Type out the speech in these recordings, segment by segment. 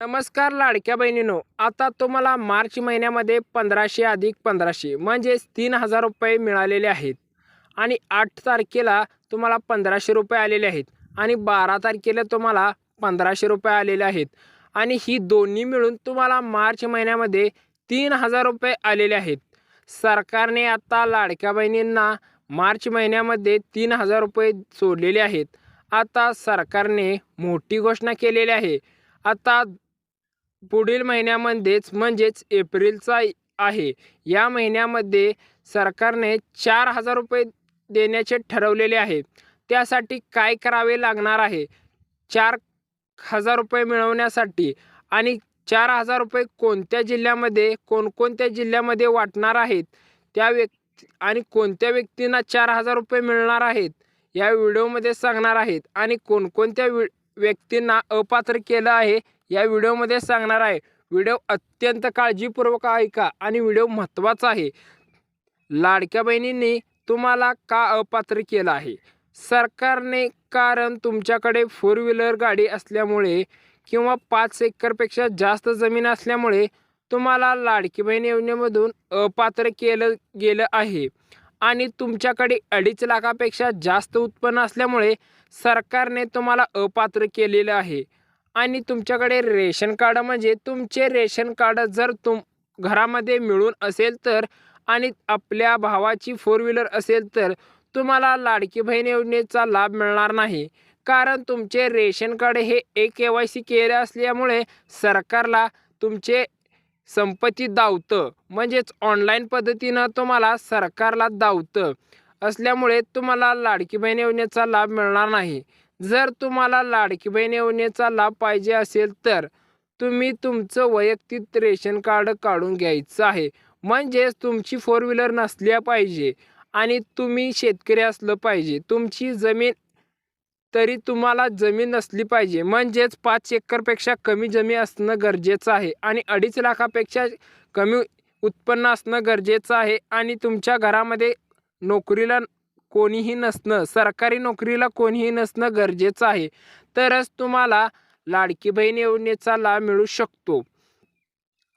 नमस्कार लाडक्या बहिणीनो आता तुम्हाला मार्च महिन्यामध्ये पंधराशे अधिक पंधराशे म्हणजेच तीन हजार रुपये मिळालेले आहेत. आणि आठ तारखेला तुम्हाला पंधराशे रुपये आलेले आहेत. आणि बारा तारखेला तुम्हाला पंधराशे रुपये आलेले आहेत. आणि ही दोन्ही मिळून तुम्हाला मार्च महिन्यामध्ये तीन हजार रुपये आलेले आहेत. सरकारने आता लाडक्या बहिणींना मार्च महिन्यामध्ये तीन हजार रुपये सोडलेले आहेत. आता सरकारने मोठी घोषणा केलेली आहे. आता पुढील महिन्यामध्येच म्हणजेच एप्रिलचा आहे. या महिन्यामध्ये सरकारने चार हजार रुपये देण्याचे ठरवलेले आहे. त्यासाठी काय करावे लागणार आहे? चार हजार रुपये मिळवण्यासाठी आणि चार हजार रुपये कोणत्या जिल्ह्यामध्ये कोणकोणत्या जिल्ह्यामध्ये वाटणार आहेत? त्या व्यक्ती आणि कोणत्या व्यक्तींना चार हजार रुपये मिळणार आहेत? या व्हिडिओमध्ये सांगणार आहेत. आणि कोणकोणत्या वि व्यक्तींना अपात्र केलं आहे? या व्हिडिओमध्ये सांगणार आहे. व्हिडिओ अत्यंत काळजीपूर्वक ऐका आणि व्हिडिओ महत्त्वाचा आहे. लाडक्या बहिणींनी तुम्हाला का अपात्र केलं आहे? सरकारने कारण तुमच्याकडे फोर व्हीलर गाडी असल्यामुळे किंवा पाच एकरपेक्षा जास्त जमीन असल्यामुळे तुम्हाला लाडकी बहीण योजनेमधून अपात्र केलं गेलं आहे. आणि तुमच्याकडे अडीच लाखापेक्षा जास्त उत्पन्न असल्यामुळे सरकारने तुम्हाला अपात्र केलेलं आहे. आणि तुमच्याकडे रेशन कार्ड म्हणजे तुमचे रेशन कार्ड जर तुम घरामध्ये मिळून असेल तर आणि आपल्या भावाची फोर व्हीलर असेल तर तुम्हाला लाडकी बहीण योजनेचा लाभ मिळणार नाही. कारण तुमचे रेशन कार्ड हे ए के वाय सी केले असल्यामुळे सरकारला तुमचे संपत्ती दावतं. म्हणजेच ऑनलाईन पद्धतीनं तुम्हाला सरकारला दावतं. असल्यामुळे तुम्हाला लाडकी बहीण योजनेचा लाभ मिळणार नाही. जर तुम्हाला लाडकी बहीण योजनेचा लाभ पाहिजे असेल तर तुम्ही तुमचं वैयक्तिक रेशन कार्ड काढून घ्यायचं आहे. म्हणजेच तुमची फोर व्हीलर नसल्या पाहिजे आणि तुम्ही शेतकरी असलं पाहिजे. तुमची जमीन तरी तुम्हाला जमीन नसली पाहिजे. म्हणजेच पाच एकरपेक्षा कमी जमीन असणं गरजेचं आहे आणि अडीच लाखापेक्षा कमी उत्पन्न असणं गरजेचं आहे आणि तुमच्या घरामध्ये नोकरीला कोणीही नसणं सरकारी नोकरीला कोणीही नसणं गरजेचं आहे. तरच तुम्हाला लाडकी बहीण योजनेचा लाभ मिळू शकतो.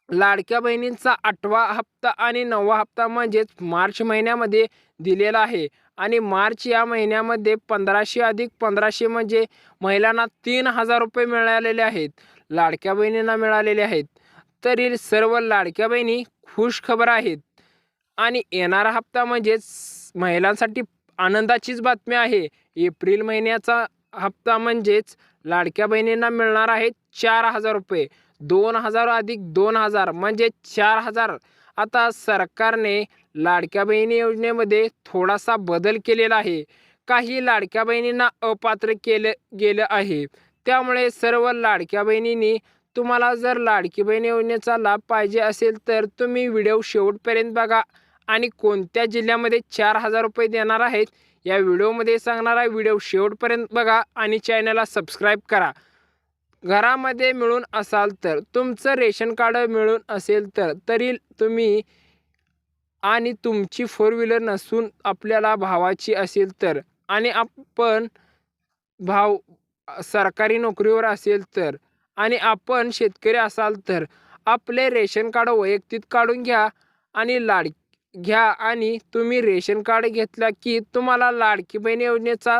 लाडक्या बहिणींचा आठवा हप्ता आणि नववा हप्ता म्हणजेच मार्च महिन्यामध्ये दिलेला आहे. आणि मार्च या महिन्यामध्ये पंधराशे अधिक पंधराशे म्हणजे महिलांना तीन हजार रुपये मिळालेले आहेत. लाडक्या बहिणींना मिळालेले आहेत. तरी सर्व लाडक्या बहिणी खुश खबर आहेत. आणि येणारा हप्ता म्हणजेच महिलांसाठी आनंदाचीच बातमी आहे. एप्रिल महिन्याचा हप्ता म्हणजेच लाडक्या बहिणींना मिळणार आहे चार हजार रुपये. दोन हजार अधिक दोन हजार म्हणजे चार हजार. आता सरकारने लाडक्या बहिणी योजनेमध्ये थोडासा बदल केलेला आहे. काही लाडक्या बहिणींना अपात्र केलं गेलं आहे. त्यामुळे सर्व लाडक्या बहिणींनी तुम्हाला जर लाडकी बहीण योजनेचा लाभ पाहिजे असेल तर तुम्ही व्हिडिओ शेवटपर्यंत बघा. आणि कोणत्या जिल्ह्यामध्ये चार हजार रुपये देणार आहेत या व्हिडिओमध्ये सांगणार आहे. व्हिडिओ शेवटपर्यंत बघा आणि चॅनलला सबस्क्राईब करा. घरामध्ये मिळून असाल तर तुमचं रेशन कार्ड मिळून असेल तर तरी तुम्ही आणि तुमची फोर व्हीलर नसून आपल्याला भावाची असेल तर आणि आपण भाव सरकारी नोकरीवर असेल तर आणि आपण शेतकरी असाल तर आपले रेशन कार्ड वैयक्तिक काढून घ्या आणि लाड घ्या आणि तुम्ही रेशन कार्ड घेतला की तुम्हाला लाडकी बहीण योजनेचा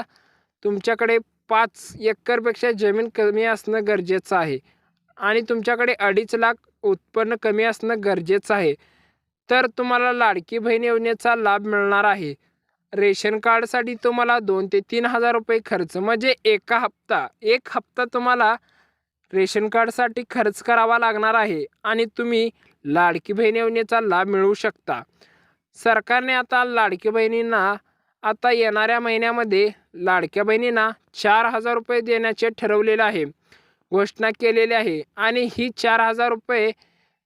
तुमच्याकडे पाच एकरपेक्षा जमीन कमी असणं गरजेचं आहे. आणि तुमच्याकडे अडीच लाख उत्पन्न कमी असणं गरजेचं आहे. तर तुम्हाला लाडकी बहीण योजनेचा लाभ मिळणार आहे. रेशन कार्डसाठी तुम्हाला दोन ते तीन हजार रुपये खर्च म्हणजे एका हप्ता एक हप्ता तुम्हाला रेशन कार्डसाठी खर्च करावा लागणार आहे. आणि तुम्ही लाडकी बहीण योजनेचा लाभ मिळवू शकता. सरकारने आता लाडकी बहिणींना आता येणाऱ्या महिन्यामध्ये लाडक्या बहिणींना चार हजार रुपये देण्याचे ठरवलेले आहे. घोषणा केलेली आहे आणि ही चार हजार रुपये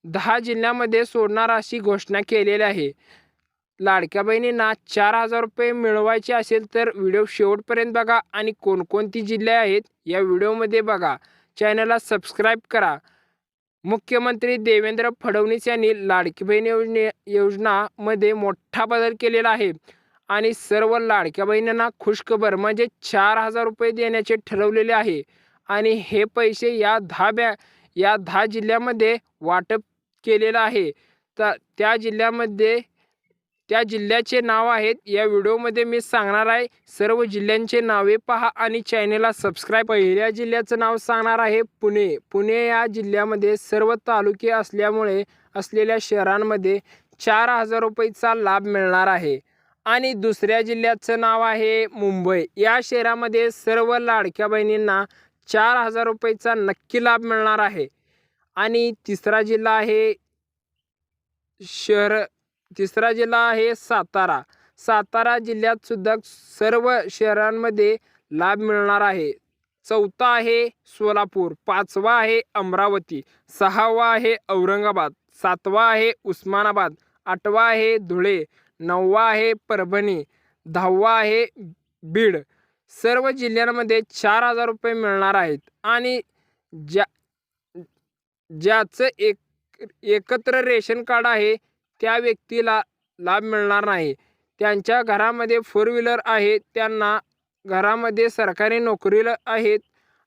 दहा जिल्ह्यामध्ये सोडणार अशी घोषणा केलेली आहे. लाडक्या बहिणींना चार हजार रुपये मिळवायचे असेल तर व्हिडिओ शेवटपर्यंत बघा आणि कोणकोणती जिल्हे आहेत या व्हिडिओमध्ये बघा. चॅनलला सबस्क्राईब करा. मुख्यमंत्री देवेंद्र फडणवीस यांनी लाडकी बहीण योजने योजनामध्ये मोठा बदल केलेला आहे. आणि सर्व लाडक्या बहिणींना खुशखबर म्हणजे चार हजार रुपये देण्याचे ठरवलेले आहे. आणि हे पैसे या दहा बॅ या दहा जिल्ह्यामध्ये वाटप केलेलं आहे. तर त्या जिल्ह्यामध्ये त्या जिल्ह्याचे नाव आहेत. या व्हिडिओमध्ये मी सांगणार आहे. सर्व जिल्ह्यांचे नावे पहा आणि चॅनेलला सबस्क्राईब. पहिल्या जिल्ह्याचं नाव सांगणार आहे पुणे. पुणे या जिल्ह्यामध्ये सर्व तालुके असल्यामुळे असलेल्या शहरांमध्ये चार हजार रुपयेचा लाभ मिळणार आहे. आणि दुसऱ्या जिल्ह्याचं नाव आहे मुंबई. या शहरामध्ये सर्व लाडक्या बहिणींना चार हजार रुपयेचा नक्की लाभ मिळणार आहे. आणि तिसरा जिल्हा आहे शहर तिसरा जिल्हा आहे सातारा. सातारा जिल्ह्यात सुद्धा सर्व शहरांमध्ये लाभ मिळणार आहे. चौथा आहे सोलापूर पाचवा आहे अमरावती सहावा आहे औरंगाबाद सातवा आहे उस्मानाबाद आठवा आहे धुळे नववा आहे परभणी दहावा आहे बीड. सर्व जिल्ह्यांमध्ये चार हजार रुपये मिळणार आहेत आणि ज्या ज्याचं एक एकत्र रेशन कार्ड आहे त्या व्यक्तीला लाभ मिळणार नाही. त्यांच्या घरामध्ये फोर व्हीलर आहे. त्यांना घरामध्ये सरकारी नोकरीला आहेत.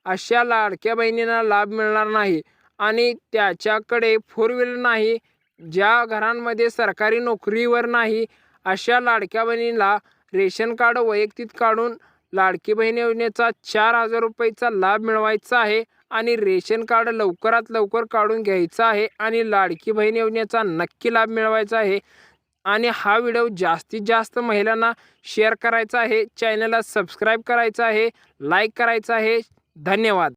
अशा लाडक्या बहिणींना लाभ मिळणार नाही. आणि त्याच्याकडे फोर व्हीलर नाही. ज्या घरांमध्ये सरकारी नोकरीवर नाही. अशा लाडक्या बहिणीला रेशन कार्ड वैयक्तिक काढून लाडकी बहीण योजनेचा चार हजार रुपयेचा लाभ मिळवायचा आहे. आणि रेशन कार्ड लवकरात लवकर काढून घ्यायचं आहे आणि लाडकी बहीण योजनेचा नक्की लाभ मिळवायचा आहे. आणि हा व्हिडिओ जास्तीत जास्त महिलांना शेअर करायचा आहे. चॅनलला सबस्क्राईब करायचं आहे. लाईक करायचं आहे. धन्यवाद.